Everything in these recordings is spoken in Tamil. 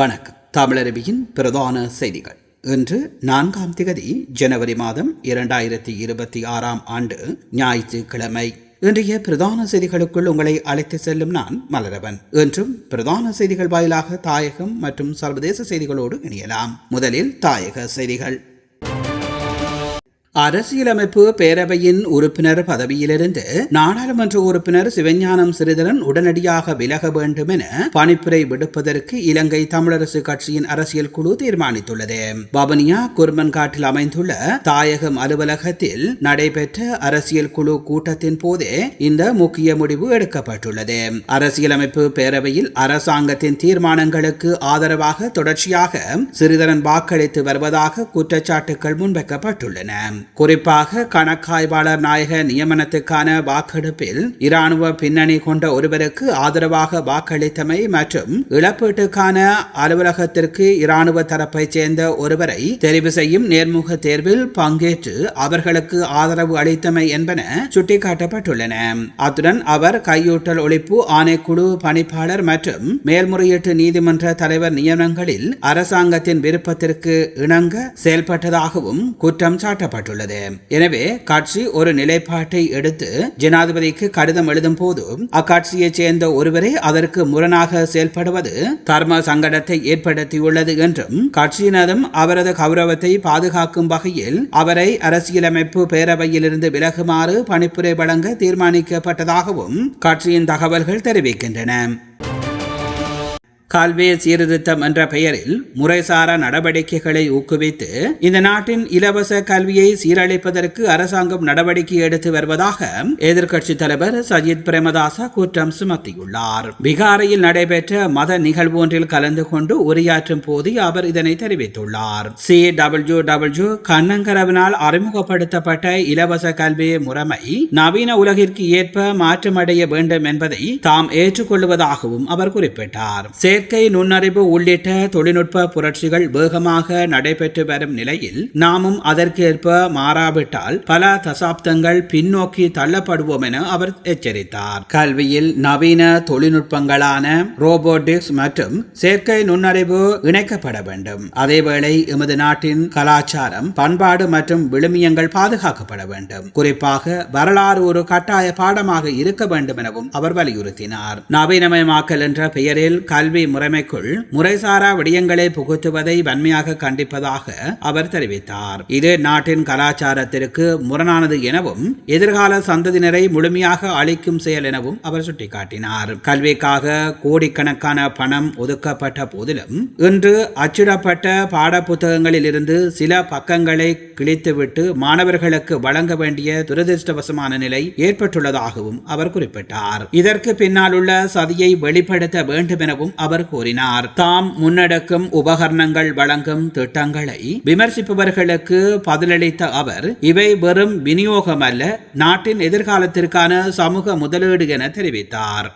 வணக்கம். தமிழரபியின் பிரதான செய்திகள். இன்று நான்காம் திகதி ஜனவரி மாதம் இரண்டாயிரத்தி இருபத்தி ஆறாம் ஆண்டு ஞாயிற்றுக்கிழமை. இன்றைய பிரதான செய்திகளுக்குள் உங்களை அழைத்து செல்லும் நான் மலரவன். என்றும் பிரதான செய்திகள் வாயிலாக தாயகம் மற்றும் சர்வதேச செய்திகளோடு இணையலாம். முதலில் தாயக செய்திகள். அரசியலமைப்பு பேரவையின் உறுப்பினர் பதவியிலிருந்து நாடாளுமன்ற உறுப்பினர் சிவஞானம் சிறிதரன் உடனடியாக விலக வேண்டும் என பணிப்புரை விடுப்பதற்கு இலங்கை தமிழரசு கட்சியின் அரசியல் குழு தீர்மானித்துள்ளது. வவுனியா குர்மன்காட்டில் அமைந்துள்ள தாயகம் அலுவலகத்தில் நடைபெற்ற அரசியல் குழு கூட்டத்தின் போதே இந்த முக்கிய முடிவு எடுக்கப்பட்டுள்ளது. அரசியலமைப்பு பேரவையில் அரசாங்கத்தின் தீர்மானங்களுக்கு ஆதரவாக தொடர்ச்சியாக சிறிதரன் வாக்களித்து வருவதாக குற்றச்சாட்டுகள் முன்வைக்கப்பட்டுள்ளன. குறிப்பாக கணக்காய்வாளர் நாயக நியமனத்துக்கான வாக்கெடுப்பில் இராணுவ பின்னணி கொண்ட ஒருவருக்கு ஆதரவாக வாக்களித்தமை மற்றும் இழப்பீட்டுக்கான அலுவலகத்திற்கு இராணுவ தரப்பைச் சேர்ந்த ஒருவரை தெரிவு செய்யும் நேர்முக தேர்வில் பங்கேற்று அவர்களுக்கு ஆதரவு அளித்தமை என்பன சுட்டிக்காட்டப்பட்டுள்ளன. அத்துடன் அவர் கையூட்டல் ஒழிப்பு ஆணைக்குழு பணிப்பாளர் மற்றும் மேல்முறையீட்டு நீதிமன்ற தலைவர் நியமனங்களில் அரசாங்கத்தின் விருப்பத்திற்கு இணங்க செயல்பட்டதாகவும் குற்றம் சாட்டப்பட்டுள்ளது. எனவே கட்சி ஒரு நிலைப்பாட்டை எடுத்து ஜனாதிபதிக்கு கடிதம் எழுதும் போது அக்கட்சியைச் சேர்ந்த ஒருவரே அதற்கு முரணாக செயல்படுவது தர்ம சங்கடத்தை ஏற்படுத்தியுள்ளது என்றும் கட்சியினரும் அவரது கௌரவத்தை பாதுகாக்கும் வகையில் அவரை அரசியலமைப்பு பேரவையிலிருந்து விலகுமாறு பணிப்புரை வழங்க தீர்மானிக்கப்பட்டதாகவும் கட்சியின் தகவல்கள் தெரிவிக்கின்றன. கால்வே சீர்திருத்தம் என்ற பெயரில் முறைசாரா நடவடிக்கைகளை ஊக்குவித்து இந்த நாட்டின் இலவச கல்வியை சீரழிப்பதற்கு அரசாங்கம் நடவடிக்கை எடுத்து வருவதாக எதிர்க்கட்சி தலைவர் சஜித் பிரேமதாச குற்றம் சுமத்தியுள்ளார். பீகாரில் நடைபெற்ற மத நிகழ்வு ஒன்றில் கலந்து கொண்டு உரையாற்றும் போது அவர் இதனை தெரிவித்துள்ளார். சி டபிள்யூ டபிள்யூ கண்ணங்கரவினால் அறிமுகப்படுத்தப்பட்ட இலவச கல்வி முறைமை நவீன உலகிற்கு ஏற்ப மாற்றமடைய வேண்டும் என்பதை தாம் ஏற்றுக்கொள்வதாகவும் அவர் குறிப்பிட்டார். செயற்கை நுண்ணறிவு உள்ளிட்ட தொழில்நுட்ப புரட்சிகள் வேகமாக நடைபெற்று வரும் நிலையில் நாமும் அதற்கேற்ப மாறாவிட்டால் பல தசாப்தங்கள் பின்னோக்கி தள்ளப்படுவோம் என அவர் எச்சரித்தார். கல்வியில் நவீன தொழில்நுட்பங்களான ரோபோட்டிக்ஸ் மற்றும் செயற்கை நுண்ணறிவு இணைக்கப்பட வேண்டும். அதேவேளை எமது நாட்டின் கலாச்சாரம் பண்பாடு மற்றும் விழுமியங்கள் பாதுகாக்கப்பட வேண்டும். குறிப்பாக வரலாறு ஒரு கட்டாய பாடமாக இருக்க வேண்டும் எனவும் அவர் வலியுறுத்தினார். நவீனமயமாக்கல் என்ற பெயரில் கல்வி முறைமைக்குள் முறைசாரா விடயங்களை புகுத்துவதை வன்மையாக கண்டிப்பதாக அவர் தெரிவித்தார். இது நாட்டின் கலாச்சாரத்திற்கு முரணானது எனவும் எதிர்கால சந்ததியினரை முழுமையாக அளிக்கும் செயல் எனவும் அவர் சுட்டிக்காட்டினார். கல்விக்காக கோடிக்கணக்கான பணம் ஒதுக்கப்பட்ட போதிலும் இன்று அச்சிடப்பட்ட பாட புத்தகங்களில் இருந்து சில பக்கங்களை கிழித்துவிட்டு மாணவர்களுக்கு வழங்க வேண்டிய துரதிருஷ்டவசமான நிலை ஏற்பட்டுள்ளதாகவும் அவர் குறிப்பிட்டார். இதற்கு பின்னால் உள்ள சதியை வெளிப்படுத்த வேண்டும் எனவும் அவர் கூறினார். தாம் முன்னெடுக்கும் உபகரணங்கள் வழங்கும் திட்டங்களை விமர்சிப்பவர்களுக்கு பதிலளித்த அவர் இவை வெறும் விநியோகம் அல்ல நாட்டின் எதிர்காலத்திற்கான சமூக முதலீடு என தெரிவித்தார்.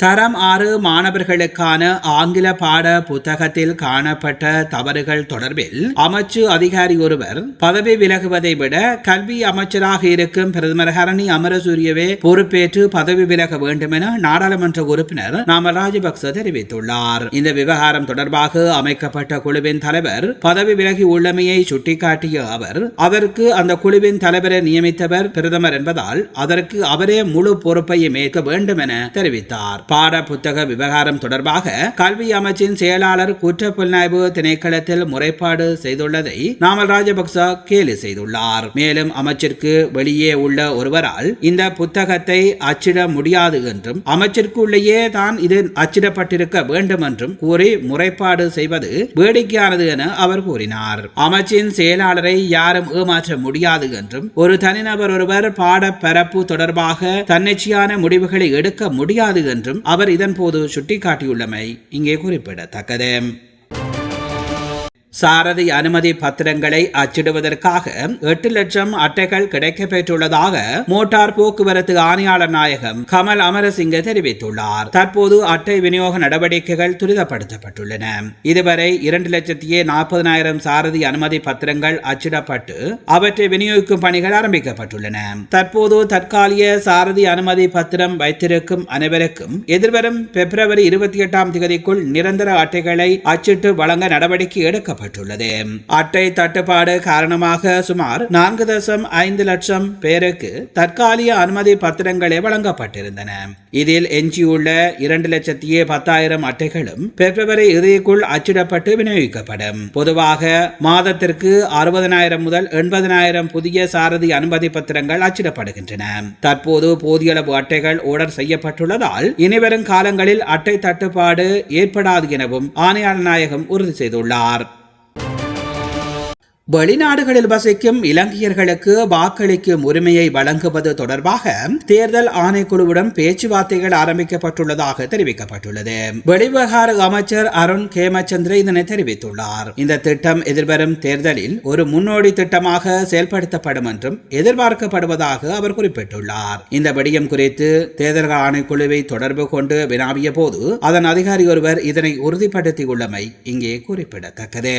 தரம் ஆறு மாணவர்களுக்கான ஆங்கில பாட புத்தகத்தில் காணப்பட்ட தவறுகள் தொடர்பில் அமைச்சு அதிகாரி ஒருவர் பதவி விலகுவதை விட கல்வி அமைச்சராக இருக்கும் பிரதமர் ஹரணி அமரசூரியவே பொறுப்பேற்று பதவி விலக வேண்டும் என நாடாளுமன்ற உறுப்பினர் நாம ராஜபக்ச தெரிவித்துள்ளார். இந்த விவகாரம் தொடர்பாக அமைக்கப்பட்ட குழுவின் தலைவர் பதவி விலகி உள்ளமையை சுட்டிக்காட்டிய அவர் அதற்கு அந்த குழுவின் தலைவரை நியமித்தவர் பிரதமர் என்பதால் அதற்கு அவரே முழு பொறுப்பையும் ஏற்க வேண்டும் என தெரிவித்தார். பாட புத்தக விவகாரம் தொடர்பாக கல்வி அமைச்சின் செயலாளர் குற்ற புலனாய்வு திணைக்களத்தில் முறைப்பாடு செய்துள்ளதை நாமல் ராஜபக்ச கேலி செய்துள்ளார். மேலும் அமைச்சிற்கு வெளியே உள்ள ஒருவரால் இந்த புத்தகத்தை அச்சிட முடியாது என்றும் அமைச்சிற்குள்ளேயே தான் இது அச்சிடப்பட்டிருக்க வேண்டும் என்றும் கூறி முறைப்பாடு செய்வது வேடிக்கையானது என அவர் கூறினார். அமைச்சின் செயலாளரை யாரும் ஏமாற்ற முடியாது என்றும் ஒரு தனிநபர் ஒருவர் பாட பரப்பு தொடர்பாக தன்னிச்சையான முடிவுகளை எடுக்க முடியாது என்றும் அவர் இதன்போது சுட்டிக்காட்டியுள்ளமை இங்கே குறிப்பிடத்தக்கது. சாரதி அனுமதி பத்திரங்களை அச்சிடுவதற்காக எட்டு லட்சம் அட்டைகள் கிடைக்கப்பெற்றுள்ளதாக மோட்டார் போக்குவரத்து ஆணையாளர் நாயகம் கமல் அமரசிங்க தெரிவித்துள்ளார். தற்போது அட்டை விநியோக நடவடிக்கைகள் துரிதப்படுத்தப்பட்டுள்ளன. இதுவரை இரண்டு லட்சத்தியே நாற்பதனாயிரம் சாரதி அனுமதி பத்திரங்கள் அச்சிடப்பட்டு அவற்றை விநியோகிக்கும் பணிகள் ஆரம்பிக்கப்பட்டுள்ளன. தற்போது தற்காலிக சாரதி அனுமதி பத்திரம் வைத்திருக்கும் அனைவருக்கும் எதிர்வரும் பிப்ரவரி இருபத்தி எட்டாம் தேதிக்குள் நிரந்தர அட்டைகளை அச்சிட்டு வழங்க நடவடிக்கை எடுக்கப்பட்டுள்ளது அட்டை தட்டுப்பாடு காரணமாக சுமார் நான்கு தசம் ஐந்து லட்சம் பேருக்கு தற்காலிக அனுமதி பத்திரங்களே வழங்கப்பட்டிருந்தன. இதில் எஞ்சியுள்ள இரண்டு லட்சத்தியே பத்தாயிரம் அட்டைகளும் பிப்ரவரி இறுதிக்குள் அச்சிடப்பட்டு விநியோகிக்கப்படும். பொதுவாக மாதத்திற்கு அறுபதனாயிரம் முதல் எண்பதனாயிரம் புதிய சாரதி அனுமதி பத்திரங்கள் அச்சிடப்படுகின்றன. தற்போது போதிய அளவு அட்டைகள் ஆர்டர் செய்யப்பட்டுள்ளதால் இனிவரும் காலங்களில் அட்டை தட்டுப்பாடு ஏற்படாது எனவும் ஆணையாளர் நாயகம் உறுதி செய்துள்ளார். Thank you வெளிநாடுகளில் வசிக்கும் இலங்கையர்களுக்கு வாக்களிக்கும் உரிமையை வழங்குவது தொடர்பாக தேர்தல் ஆணைக்குழுவுடன் பேச்சுவார்த்தைகள் ஆரம்பிக்கப்பட்டுள்ளதாக தெரிவிக்கப்பட்டுள்ளது. வெளிவிவகார அமைச்சர் அருண் கேமச்சந்திர இதனை தெரிவித்துள்ளார். இந்த திட்டம் எதிர்வரும் தேர்தலில் ஒரு முன்னோடி திட்டமாக செயல்படுத்தப்படும் என்றும் எதிர்பார்க்கப்படுவதாக அவர் குறிப்பிட்டுள்ளார். இந்த விடயம் குறித்து தேர்தல் ஆணைக்குழுவை தொடர்பு கொண்டு வினாவிய போது அதன் அதிகாரி ஒருவர் இதனை உறுதிப்படுத்தியுள்ளமை இங்கே குறிப்பிடத்தக்கது.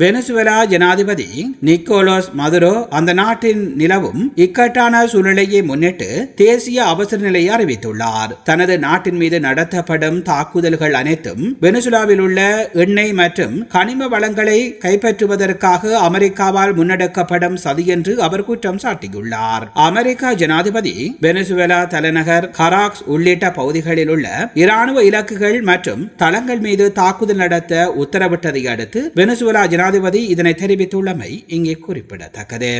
வெனிசுவேலா ஜனாதிபதி நிக்கோலோஸ் மதுரோ அந்த நாட்டின் நிலவும் இக்கட்டான சூழ்நிலையை முன்னிட்டு தேசிய அவசர நிலையை அறிவித்துள்ளார். தனது நாட்டின் மீது நடத்தப்படும் தாக்குதல்கள் அனைத்தும் வெனிசுலாவில் உள்ள எண்ணெய் மற்றும் கனிம வளங்களை கைப்பற்றுவதற்காக அமெரிக்காவால் முன்னெடுக்கப்படும் சதி என்று அவர் குற்றம் சாட்டியுள்ளார். அமெரிக்கா ஜனாதிபதி வெனிசுவேலா தலைநகர் கராக்ஸ் உள்ளிட்ட பகுதிகளில் உள்ள இராணுவ இலக்குகள் மற்றும் தளங்கள் மீது தாக்குதல் நடத்த உத்தரவிட்டதை அடுத்து வெனிசுவேலா ஜனாதிபதி இதனை தெரிவித்துள்ளமை இங்கே குறிப்பிடத்தக்கது.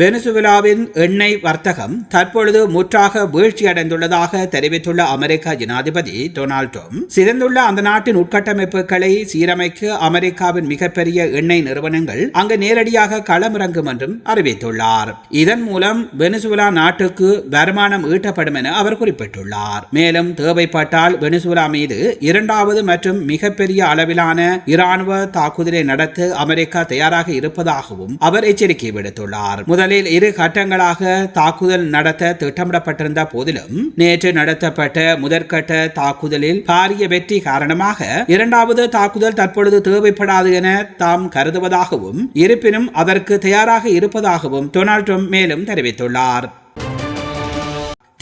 வெனிசுவேலாவின் எண்ணெய் வர்த்தகம் தற்பொழுது முற்றாக வீழ்ச்சியடைந்துள்ளதாக தெரிவித்துள்ள அமெரிக்க ஜனாதிபதி டொனால்ட் ட்ரம்ப் சிதைந்துள்ள அந்த நாட்டின் உட்கட்டமைப்புகளை சீரமைக்க அமெரிக்காவின் மிகப்பெரிய எண்ணெய் நிறுவனங்கள் அங்கு நேரடியாக களமிறங்கும் என்றும் அறிவித்துள்ளார். இதன் மூலம் வெனிசுவலா நாட்டுக்கு வருமானம் ஈட்டப்படும் என அவர் குறிப்பிட்டுள்ளார். மேலும் தேவைப்பட்டால் வெனிசுவலா மீது இரண்டாவது மற்றும் மிகப்பெரிய அளவிலான இராணுவ தாக்குதலை நடத்த அமெரிக்கா தயாராக இருப்பதாகவும் அவர் எச்சரிக்கை விடுத்துள்ளார். முதல் முதலில் இரு கட்டங்களாக தாக்குதல் நடத்த திட்டமிடப்பட்டிருந்த போதிலும் நேற்று நடத்தப்பட்ட முதற்கட்ட தாக்குதலில் பாரிய வெற்றி காரணமாக இரண்டாவது தாக்குதல் தற்பொழுது தேவைப்படாது என தாம் கருதுவதாகவும் இருப்பினும் அதற்கு தயாராக இருப்பதாகவும் டொனால்ட் ட்ரம்ப் மேலும் தெரிவித்துள்ளார்.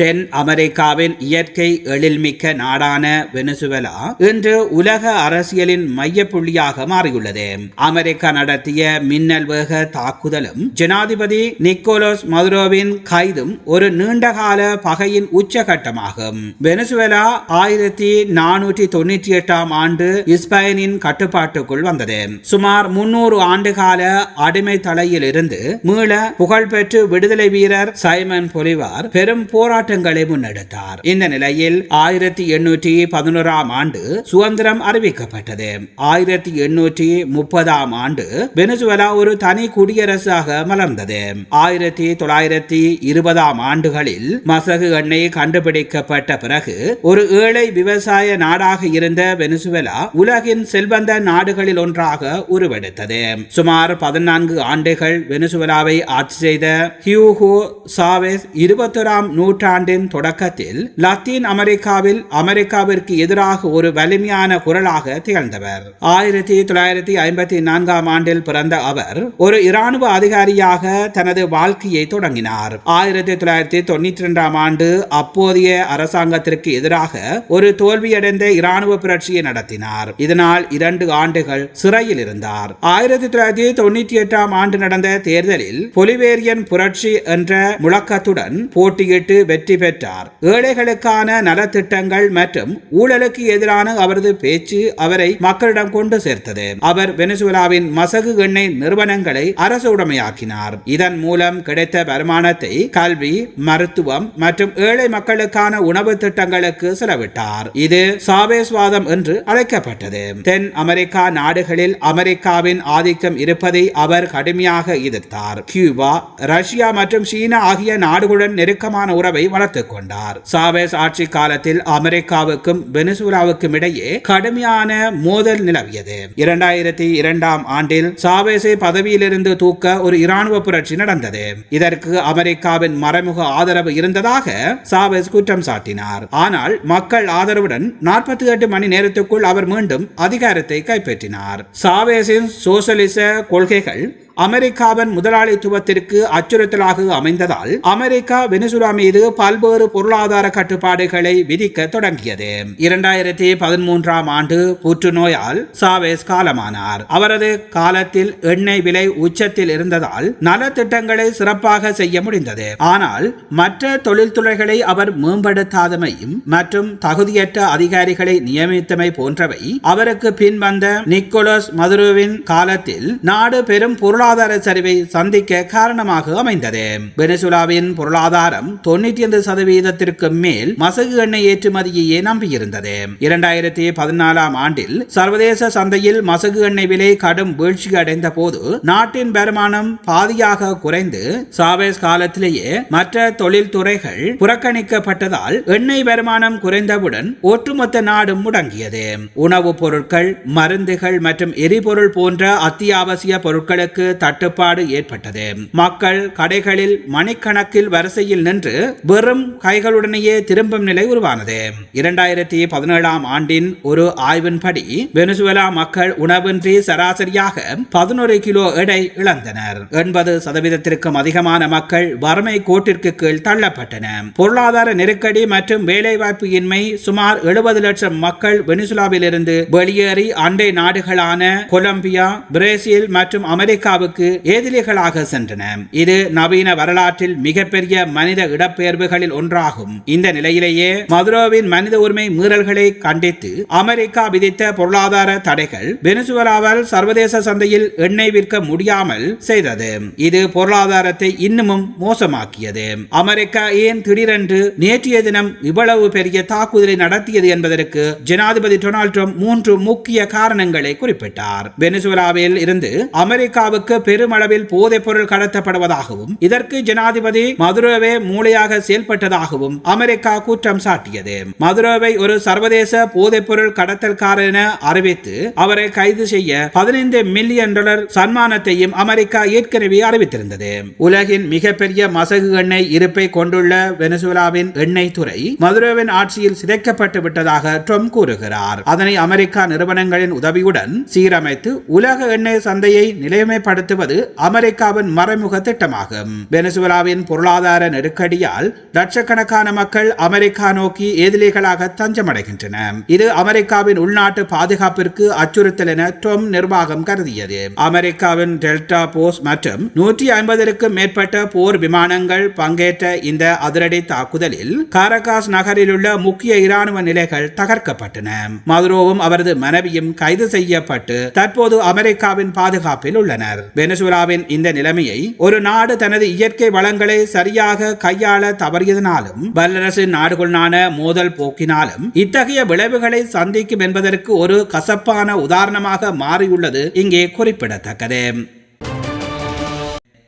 தென் அமெரிக்காவின் இயற்கை எழில்மிக்க நாடான வெனிசுவேலா இன்று உலக அரசியலின் மையப்புள்ளியாக மாறியுள்ளது. அமெரிக்கா நடத்திய மின்னல் வேக தாக்குதலும் ஜனாதிபதி நிக்கோலோஸ் மதுரோவின் கைதும் ஒரு நீண்டகால பகையின் உச்சகட்டமாகும். வெனிசுவேலா ஆயிரத்தி நானூற்றி தொண்ணூற்றி எட்டாம் ஆண்டு இஸ்பெயினின் கட்டுப்பாட்டுக்குள் வந்தது. சுமார் முன்னூறு ஆண்டுகால அடிமை தலையில் இருந்து மீள புகழ்பெற்று விடுதலை வீரர் சைமன் பொலிவார் பெரும் போராட்ட போராட்டங்களை முன்னெடுத்தார். இந்த நிலையில் ஆயிரத்தி எண்ணூற்றி பதினோராம் ஆண்டு சுதந்திரம் அறிவிக்கப்பட்டது. ஆயிரத்தி எண்ணூற்றி முப்பதாம் ஆண்டு வெனிசுவலா ஒரு தனி குடியரசாக மலர்ந்தது. ஆயிரத்தி தொள்ளாயிரத்தி இருபதாம் ஆண்டுகளில் மசகு எண்ணெய் கண்டுபிடிக்கப்பட்ட பிறகு ஒரு ஏழை விவசாய நாடாக இருந்த வெனிசுவலா உலகின் செல்வந்த நாடுகளில் ஒன்றாக உருவெடுத்தது. சுமார் பதினான்கு ஆண்டுகள் வெனிசுவலாவை ஆட்சி செய்த ஹியூகோ சாவேஸ் இருபத்தொராம் நூற்றாண்டு நூற்றாண்டின் தொடக்கத்தில் லத்தீன் அமெரிக்காவில் அமெரிக்காவிற்கு எதிராக ஒரு வலிமையான குரலாக திகழ்ந்தவர். ஆயிரத்தி தொள்ளாயிரத்தி ஐம்பத்தி நான்காம் ஆண்டில் பிறந்த அவர் ஒரு இராணுவ அதிகாரியாக தனது வாழ்க்கையை தொடங்கினார். ஆயிரத்தி தொள்ளாயிரத்தி தொண்ணூற்றி இரண்டாம் ஆண்டு அப்போதைய அரசாங்கத்திற்கு எதிராக ஒரு தோல்வியடைந்த இராணுவ புரட்சியை நடத்தினார். இதனால் இரண்டு ஆண்டுகள் சிறையில் இருந்தார். ஆயிரத்தி தொள்ளாயிரத்தி தொண்ணூற்றி எட்டாம் ஆண்டு நடந்த தேர்தலில் பொலிவேரியன் புரட்சி என்ற முழக்கத்துடன் போட்டியிட்டு வெற்றி வெற்றி பெற்றார். ஏழைகளுக்கான நலத்திட்டங்கள் மற்றும் ஊழலுக்கு எதிரான அவரது பேச்சு அவரை மக்களிடம் கொண்டு சேர்த்தது. அவர் வெனிசுலாவின் மசகு எண்ணெய் நிறுவனங்களை அரசு உடைமையாக்கினார். இதன் மூலம் கிடைத்த வருமானத்தை கல்வி மருத்துவம் மற்றும் ஏழை மக்களுக்கான உணவு திட்டங்களுக்கு செலவிட்டார். இது சாவேஸ்வாதம் என்று அழைக்கப்பட்டது. தென் அமெரிக்கா நாடுகளில் அமெரிக்காவின் ஆதிக்கம் இருப்பதை அவர் கடுமையாக எதிர்த்தார். கியூபா ரஷ்யா மற்றும் சீனா ஆகிய நாடுகளுடன் நெருக்கமான உறவை வளர்த்து கொண்டார் சாவேஸ் ஆட்சி காலத்தில் அமெரிக்காவுக்கும் வெனிசுலாவுக்கும் இடையே கடுமையான மோதல் நிலவியது. இரண்டாயிரத்தி இரண்டாம் ஆண்டில் சாவேஸை பதவியிலிருந்து தூக்க ஒரு இராணுவ புரட்சி நடந்தது. இதற்கு அமெரிக்காவின் மறைமுக ஆதரவு இருந்ததாக சாவேஸ் குற்றம் சாட்டினார். ஆனால் மக்கள் ஆதரவுடன் நாற்பத்தி எட்டு மணி நேரத்துக்குள் அவர் மீண்டும் அதிகாரத்தை கைப்பற்றினார். சாவேஸின் சோசலிச கொள்கைகள் அமெரிக்காவின் முதலாளித்துவத்திற்கு அச்சுறுத்தலாக அமைந்ததால் அமெரிக்கா வெனிசுலா மீது பல்வேறு பொருளாதார கட்டுப்பாடுகளை விதிக்க தொடங்கியது. இரண்டாயிரத்தி பதிமூன்றாம் ஆண்டு புற்றுநோயால் சாவேஸ் காலமானார். அவரது காலத்தில் எண்ணெய் விலை உச்சத்தில் இருந்ததால் நலத்திட்டங்களை சிறப்பாக செய்ய முடிந்தது. ஆனால் மற்ற தொழில்துறைகளை அவர் மேம்படுத்தாதமையும் மற்றும் தகுதியற்ற அதிகாரிகளை நியமித்தமை போன்றவை அவருக்கு பின் வந்த நிக்கோலஸ் மதுருவின் காலத்தில் நாடு பெரும் பொருளாதார பொருளாதார சரிவை சந்திக்க காரணமாக அமைந்தது. வெனிசுலாவின் பொருளாதாரம் தொண்ணூற்றி ஐந்து சதவீதத்திற்கு மேல் மசகு எண்ணெய் ஏற்றுமதியையே நம்பியிருந்தது. இரண்டாயிரத்தி பதினாலாம் ஆண்டில் சர்வதேச சந்தையில் மசகு எண்ணெய் விலை கடும் வீழ்ச்சி அடைந்த போது நாட்டின் வருமானம் பாதியாக குறைந்து சாவேஸ் காலத்திலேயே மற்ற தொழில்துறைகள் புறக்கணிக்கப்பட்டதால் எண்ணெய் வருமானம் குறைந்தவுடன் ஒட்டுமொத்த நாடும் முடங்கியது. உணவுப் பொருட்கள் மருந்துகள் மற்றும் எரிபொருள் போன்ற அத்தியாவசிய பொருட்களுக்கு தட்டுப்பாடு ஏற்பட்டது. மக்கள் கடைகளில் மணிக்கணக்கில் வரிசையில் நின்று வெறும் கைகளுடனேயே திரும்பும் நிலை உருவானது. இரண்டாயிரத்தி பதினேழாம் ஆண்டின் ஒரு ஆய்வின்படி வெனிசுவேலா மக்கள் உணவின்றி சராசரியாக பதினோரு கிலோ எடை இழந்தனர். எண்பது சதவீதத்திற்கும் அதிகமான மக்கள் வறுமை கோட்டிற்கு கீழ் தள்ளப்பட்டன. பொருளாதார நெருக்கடி மற்றும் வேலைவாய்ப்பு இன்மை சுமார் எழுபது லட்சம் மக்கள் வெனிசுலாவில் இருந்து வெளியேறி அண்டை நாடுகளான கொலம்பியா பிரேசில் மற்றும் அமெரிக்காவுக்கு ஏதிலிகளாக சென்றன. இது நவீன வரலாற்றில் மிகப்பெரிய மனித இடப்பெயர்வுகளில் ஒன்றாகும். இந்த நிலையிலேயே மதுரோவின் மனித உரிமை மீறல்களை கண்டித்து அமெரிக்கா விதித்த பொருளாதார தடைகள் வெனிசுவலாவால் சர்வதேச சந்தையில் எண்ணெய் விற்க முடியாமல் செய்தது. இது பொருளாதாரத்தை இன்னமும் மோசமாக்கியது. அமெரிக்கா ஏன் திடீரென்று நேற்றைய தினம் இவ்வளவு பெரிய தாக்குதலை நடத்தியது என்பதற்கு ஜனாதிபதி டொனால்ட் ட்ரம்ப் மூன்று முக்கிய காரணங்களை குறிப்பிட்டார். வெனிசுவலாவில் இருந்து அமெரிக்காவுக்கு பெருமளவில் போதைப் பொருள் கடத்தப்படுவதாகவும் இதற்கு ஜனாதிபதி மதுரோவே மூளையாக செயல்பட்டதாகவும் அமெரிக்கா குற்றம் சாட்டியது. மதுரோவை ஒரு சர்வதேச போதைப் பொருள் கடத்தல்காரர் என அறிவித்து அவரை கைது செய்ய பதினைந்து மில்லியன் டாலர் சன்மானத்தையும் அமெரிக்கா ஏற்கனவே அறிவித்திருந்தது. உலகின் மிகப்பெரிய மசகு எண்ணெய் இருப்பை கொண்டுள்ள வெனசுலாவின் எண்ணெய் துறை மதுரோவின் ஆட்சியில் சிதைக்கப்பட்டு விட்டதாக ட்ரம்ப் கூறுகிறார். அதனை அமெரிக்கா நிறுவனங்களின் உதவியுடன் சீரமைத்து உலக எண்ணெய் சந்தையை நிலைமைப்படுத்த நடத்துவது அமெரிக்காவின் மறைமுக திட்டமாகும். வெனசுவலாவின் பொருளாதார நெருக்கடியால் லட்சக்கணக்கான மக்கள் அமெரிக்கா நோக்கி எதிரிகளாக தஞ்சமடைகின்றன. இது அமெரிக்காவின் உள்நாட்டு பாதுகாப்பிற்கு அச்சுறுத்தல் என ட்ரம்ப் நிர்வாகம் கருதியது. அமெரிக்காவின் டெல்டா போஸ் மற்றும் நூற்றி ஐம்பதற்கும் மேற்பட்ட போர் விமானங்கள் பங்கேற்ற இந்த அதிரடி தாக்குதலில் காரகாஸ் நகரில் உள்ள முக்கிய இராணுவ நிலைகள் தகர்க்கப்பட்டன. மதுரோவும் அவரது மனைவியும் கைது செய்யப்பட்டு தற்போது அமெரிக்காவின் பாதுகாப்பில் உள்ளனர். வெனசுலாவின் இந்த நிலைமையை ஒரு நாடு தனது இயற்கை வளங்களை சரியாக கையாள தவறியதனாலும் வல்லரசு நாடுகளான மோதல் போக்கினாலும் இத்தகைய விளைவுகளை சந்திக்கும் என்பதற்கு ஒரு கசப்பான உதாரணமாக மாறியுள்ளது இங்கே குறிப்பிடத்தக்கது.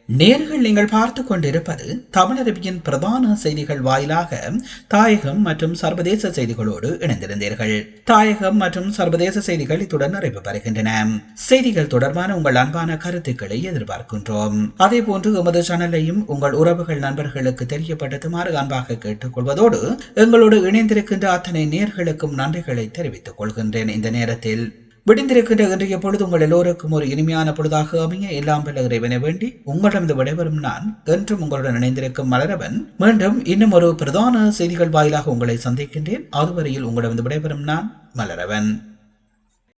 நேர்கள் நீங்கள் பார்த்து கொண்டிருப்பது தமிழரபியின் பிரதான செய்திகள் வாயிலாக தாயகம் மற்றும் சர்வதேச செய்திகளோடு இணைந்திருந்தீர்கள். தாயகம் மற்றும் சர்வதேச செய்திகள் இத்துடன் நிறைவு பெறுகின்றன. செய்திகள் தொடர்பான உங்கள் அன்பான கருத்துக்களை எதிர்பார்க்கின்றோம். அதே போன்று எமது சேனலையும் உங்கள் உறவுகள் நண்பர்களுக்கு தெரியப்படுத்துமாறு அன்பாக கேட்டுக்கொள்வதோடு எங்களோடு இணைந்திருக்கின்ற அத்தனை நேர்களுக்கும் நன்றிகளை தெரிவித்துக் கொள்கின்றேன் இந்த நேரத்தில். விடிந்திருக்கின்ற இன்றைய பொழுது உங்கள் எல்லோருக்கும் ஒரு இனிமையான பொழுதாக அமைய எல்லாம் பல இறைவனை வேண்டி உங்களிடமிருந்து விடைபெறும் நான் என்றும் உங்களுடன் இணைந்திருக்கும் மலரவன். மீண்டும் இன்னும் ஒரு பிரதான செய்திகள் வாயிலாக உங்களை சந்திக்கின்றேன். அதுவரையில் உங்களிடமிருந்து விடைபெறும் நான் மலரவன்.